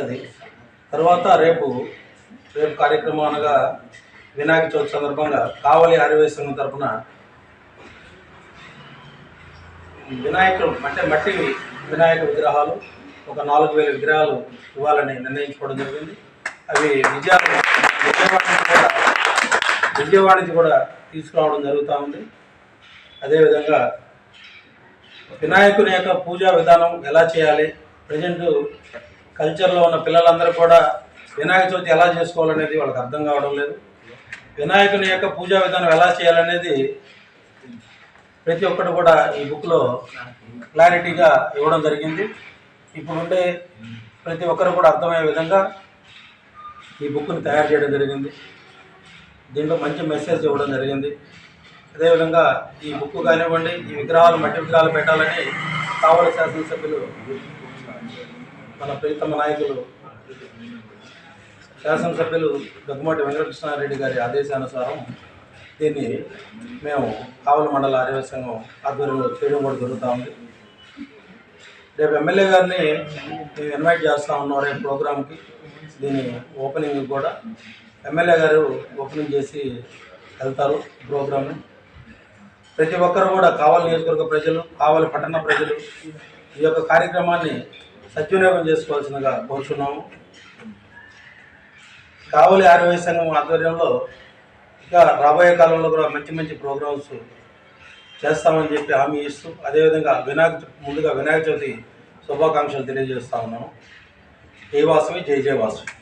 అది. తర్వాత రేపు రేపు కార్యక్రమం అనగా వినాయక చవితి సందర్భంగా కావలి ఆర్యవేశ సంఘం తరపున వినాయకుడు అంటే మట్టి వినాయక విగ్రహాలు ఒక నాలుగు వేల విగ్రహాలు ఇవ్వాలని నిర్ణయించుకోవడం జరిగింది. అవి విజయ విజయవాడ కూడా విజయవాడ నుంచి కూడా తీసుకురావడం జరుగుతూ ఉంది. అదేవిధంగా వినాయకుని యొక్క పూజా విధానం ఎలా చేయాలి ప్రజెంట్ కల్చర్లో ఉన్న పిల్లలందరూ కూడా వినాయక చవితి ఎలా చేసుకోవాలనేది వాళ్ళకి అర్థం కావడం లేదు. వినాయకుని యొక్క పూజా విధానం ఎలా చేయాలనేది ప్రతి ఒక్కరు కూడా ఈ బుక్లో క్లారిటీగా ఇవ్వడం జరిగింది. ఇప్పుడుండే ప్రతి ఒక్కరు కూడా అర్థమయ్యే విధంగా ఈ బుక్ని తయారు చేయడం జరిగింది. దీంట్లో మంచి మెసేజ్ ఇవ్వడం జరిగింది. అదేవిధంగా ఈ బుక్ కానివ్వండి ఈ విగ్రహాలు మట్టి విగ్రహాలు పెట్టాలని కావలి శాసనసభ్యులు మన ప్రియతమ నాయకులు శాసనసభ్యులు దగ్గుమాటి వెంకటకృష్ణారెడ్డి గారి ఆదేశానుసారం దీన్ని మేము కావలి మండల ఆర్యవ సంఘం ఆధ్వర్యంలో చేయడం కూడా జరుగుతూ ఉంది. రేపు ఎమ్మెల్యే గారిని మేము ఇన్వైట్ చేస్తూ ఉన్నాం రేపు ప్రోగ్రామ్కి దీని ఓపెనింగ్ కూడా ఎమ్మెల్యే గారు ఓపెనింగ్ చేసి వెళ్తారు ప్రోగ్రామ్ని ప్రతి ఒక్కరు కూడా కావాలి నియోజకవర్గ ప్రజలు కావాలి పట్టణ ప్రజలు ఈ యొక్క కార్యక్రమాన్ని సద్వినియోగం చేసుకోవాల్సిందిగా కోరుచున్నాము. కావలి ఆరోగ్య సంఘం ఆధ్వర్యంలో ఇంకా రాబోయే కాలంలో కూడా మంచి మంచి ప్రోగ్రామ్స్ చేస్తామని చెప్పి హామీ ఇస్తూ అదేవిధంగా వినాయక చ- ముందుగా వినాయక చవితి శుభాకాంక్షలు తెలియజేస్తా ఉన్నాము. జై వాసవి జై జయ వాసవి.